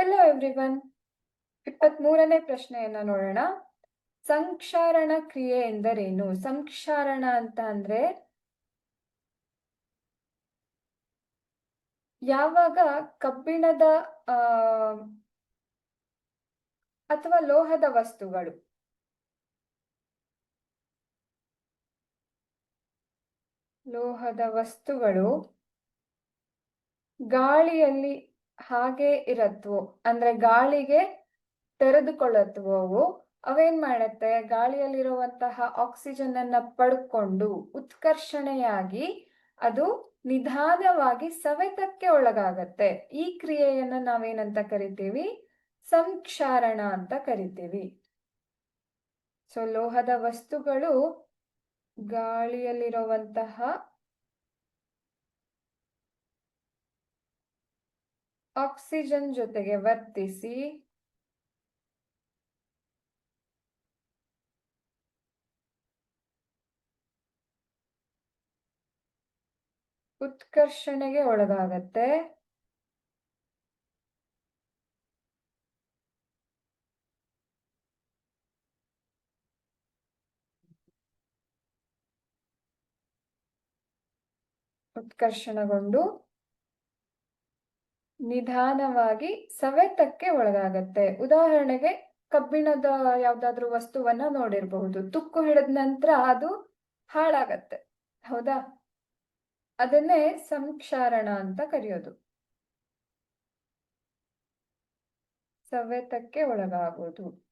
Hello everyone ಇಪ್ಪತ್ಮೂರನೇ ಪ್ರಶ್ನೆಯನ್ನ ನೋಡೋಣ. ಸಂಕ್ಷಾರಣ ಕ್ರಿಯೆ ಎಂದರೇನು? ಸಂಕ್ಷಾರಣ ಅಂತ ಅಂದ್ರೆ ಯಾವಾಗ ಕಬ್ಬಿಣದ ಅಥವಾ ಲೋಹದ ವಸ್ತುಗಳು ಲೋಹದ ವಸ್ತುಗಳು ಗಾಳಿಯಲ್ಲಿ ಹಾಗೆ ಇರತ್ವು. ಅಂದ್ರೆ ಗಾಳಿಗೆ ತೆರೆದುಕೊಳ್ಳತ್ವೋ ಅವು. ಅವೇನ್ ಮಾಡತ್ತೆ? ಗಾಳಿಯಲ್ಲಿರುವಂತಹ ಆಕ್ಸಿಜನ್ ಅನ್ನ ಪಡ್ಕೊಂಡು ಉತ್ಕರ್ಷಣೆಯಾಗಿ ಅದು ನಿಧಾನವಾಗಿ ಸವೆತಕ್ಕೆ ಒಳಗಾಗತ್ತೆ. ಈ ಕ್ರಿಯೆಯನ್ನ ನಾವೇನಂತ ಕರಿತೀವಿ? ಸಂಕ್ಷಾರಣ ಅಂತ ಕರಿತೀವಿ. ಸೊ ಲೋಹದ ವಸ್ತುಗಳು ಗಾಳಿಯಲ್ಲಿರುವಂತಹ ಆಕ್ಸಿಜನ್ ಜೊತೆಗೆ ವರ್ತಿಸಿ. ಉತ್ಕರ್ಷಣೆಗೆ ಒಳಗಾಗತ್ತೆ. ಉತ್ಕರ್ಷಣಗೊಂಡು ನಿಧಾನವಾಗಿ ಸವೆತಕ್ಕೆ ಒಳಗಾಗತ್ತೆ. ಉದಾಹರಣೆಗೆ ಕಬ್ಬಿಣದ ಯಾವ್ದಾದ್ರು ವಸ್ತುವನ್ನ ನೋಡಿರಬಹುದು. ತುಕ್ಕು ಹಿಡಿದ ನಂತರ ಅದು ಹಾಳಾಗತ್ತೆ. ಹೌದಾ? ಅದನ್ನೇ ಸಂಕ್ಷಾರಣ ಅಂತ ಕರೆಯೋದು. ಸವೆತಕ್ಕೆ ಒಳಗಾಗೋದು.